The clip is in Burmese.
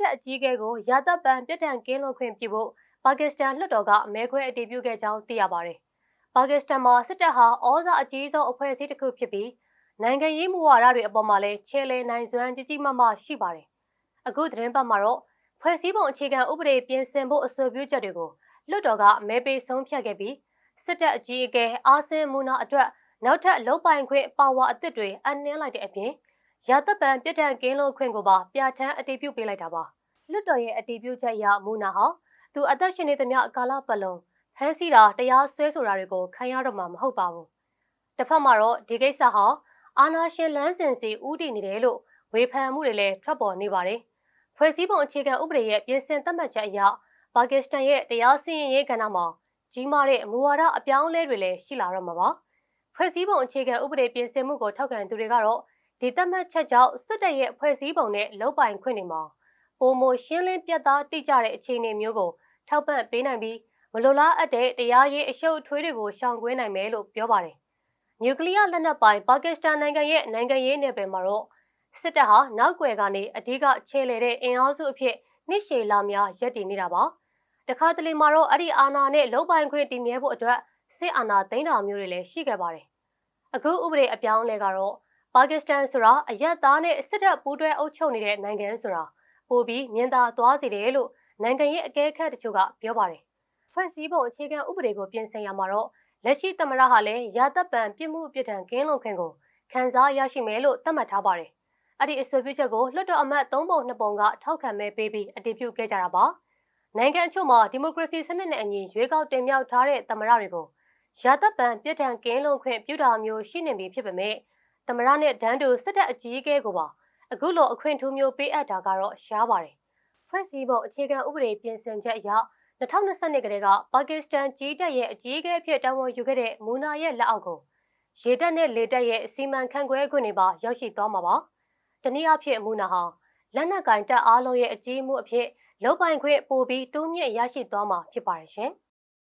တပ်အကြီးအကဲကိုရာတပ်ပန်ပြစ်ဒဏ်ကင်းလွတ်ခွင့်ပြုဖို့ပါကစ္စတန်လွှတ်တော်ကမဲခွဲအတည်ပြုခဲ့ကြောင်းသိရပါတယ်။ပါကစ္စတန်မှာစစ်တပ်ဟာဩဇာအကြီးဆုံးအဖွဲ့အစည်းတစ်ခုဖြစ်ပြီးနိုင်ငံရေးမူဝါဒတွေအပေါ်မှာလည်းချဲလဲနိုင်စွမ်းကြီးကြီးမားမားရှိပါတယ်။အခုသတင်းပတ်မှာတော့ဖွဲ့စည်းပုံအခြေခံဥပဒေပြင်ဆင်ဖို့အဆိုပြုချက်တွေကိုလွှတ်တော်ကမဲပေးဆုံးဖြတ်ခဲ့ပြီးစစ်တပ်အကြီးအကဲအာဆင်မူနာအတွက်နောက်ထပ်လုံပိုင်ခွင့်ပါဝါအသစ်တွေအနှင်းလိုက်တဲ့အပြင် ရာတပ်ပံပြစ်ဒဏ်ကင်းလို့ခွင့်ကိုပါပြဋ္ဌာန်းအတည်ပြုပေးလိုက်တာပါလွတ်တော်ရဲ့အတည်ပြုချက်အရမူနာဟာသူအသက်ရှင်နေသမျှကာလပတ်လုံးဖမ်းဆီးတာတရားစွဲဆိုတာတွေကိုခံရတော့မှာမဟုတ်ပါဘူးတစ်ဖက်မှာတော့ဒီကိစ္စဟာအာနာရှင်လန်းစင်စီဥတည်နေတယ်လို့ဝေဖန်မှုတွေလည်းထွက်ပေါ်နေပါတယ်ဖွဲ့စည်းပုံအခြေခံဥပဒေရဲ့ပြင်ဆင်သတ်မှတ်ချက်အရပါကစ္စတန်ရဲ့တရားစီရင်ရေးကဏ္ဍမှာကြီးမားတဲ့မူဝါဒအပြောင်းအလဲတွေလည်းရှိလာတော့မှာပါဖွဲ့စည်းပုံအခြေခံဥပဒေပြင်ဆင်မှုကိုထောက်ခံသူတွေကတော့ ဒီသတ်မှတ်ချက်ကြောင့်စစ်တပ်ရဲ့ဖွဲ့စည်းပုံနဲ့လုံပိုင်ခွင့်တွေမှာပုံမရှင်းလင်းပြတ်သားတိကျတဲ့အခြေအနေမျိုးကိုထောက်ပံ့ပေးနိုင်ပြီးမလိုလားအပ်တဲ့တရားရေးအရှုပ်အထွေးတွေကိုရှောင်ကွင်းနိုင်မယ်လို့ပြောပါတယ်။နျူကလ িয়ার လက်နက်ပိုင်ပါကစ္စတန်နိုင်ငံရဲ့နိုင်ငံရေးနယ်ပယ်မှာတော့စစ်တပ်ဟာနောက်ွယ်ကနေအဓိကခြေလှယ်တဲ့အင်အားစုအဖြစ်နှိရှေလာများရပ်တည်နေတာပါ။တခါတလေမှာတော့အဲ့ဒီအာဏာနဲ့လုံပိုင်ခွင့်တည်မြဲဖို့အတွက်စစ်အာဏာသိမ်းတာမျိုးတွေလည်းရှိခဲ့ပါတယ်။အခုဥပဒေအပြောင်းအလဲကတော့ ပါကစ္စတန်ဆိုတာအရက်သားနဲ့စစ်တပ်ပူးတွဲအုပ်ချုပ်နေတဲ့နိုင်ငံဆိုတာပိုပြီးမြင်သာသွားစေတယ်လို့နိုင်ငံရေးအကဲခတ်တချို့ကပြောပါတယ်။ဖွဲ့စည်းပုံအခြေခံဥပဒေကိုပြင်ဆင်ရမှာတော့လက်ရှိသမရဟာလည်းရာတပ်ပံပြစ်မှုပြစ်ဒဏ်ကင်းလွန်ခွင့်ကိုခံစားရရှိမယ်လို့သတ်မှတ်ထားပါတယ်။အဲ့ဒီအဆိုပြုချက်ကိုလွှတ်တော်အမတ်၃ပုံ၂ပုံကထောက်ခံမဲပေးပြီးအတည်ပြုခဲ့ကြတာပါ။နိုင်ငံအချို့မှာဒီမိုကရေစီစနစ်နဲ့အညီရွေးကောက်တင်မြှောက်ထားတဲ့သမရတွေကိုရာတပ်ပံပြစ်ဒဏ်ကင်းလွန်ခွင့်ပြုတာမျိုးရှိနေပြီဖြစ်ပေမဲ့ သမရနဲ့ဒန်းတူစစ်တပ်အကြီးအကဲကိုပါအခုလိုအခွင့်ထူးမျိုးပေးအပ်တာကတော့ရှားပါတယ်။ဖွဲ့စည်းပုံအခြေခံဥပဒေပြင်ဆင်ချက်အရ2020ကတည်းကပါကစ္စတန်ကြီးတပ်ရဲ့အကြီးအကဲအဖြစ်တာဝန်ယူခဲ့တဲ့မူနာရဲ့လက်အောက်ကိုရေတပ်နဲ့လေတပ်ရဲ့စီမံခန့်ခွဲခွင့်တွေပါရောက်ရှိသွားမှာပါ။တနည်းအားဖြင့်မူနာဟာလက်နက်ကင်တပ်အားလုံးရဲ့အကြီးအမှုအဖြစ်လုံပိုင်ခွင့်ပိုပြီးတိုးမြင့်ရရှိသွားမှာဖြစ်ပါတယ်ရှင်။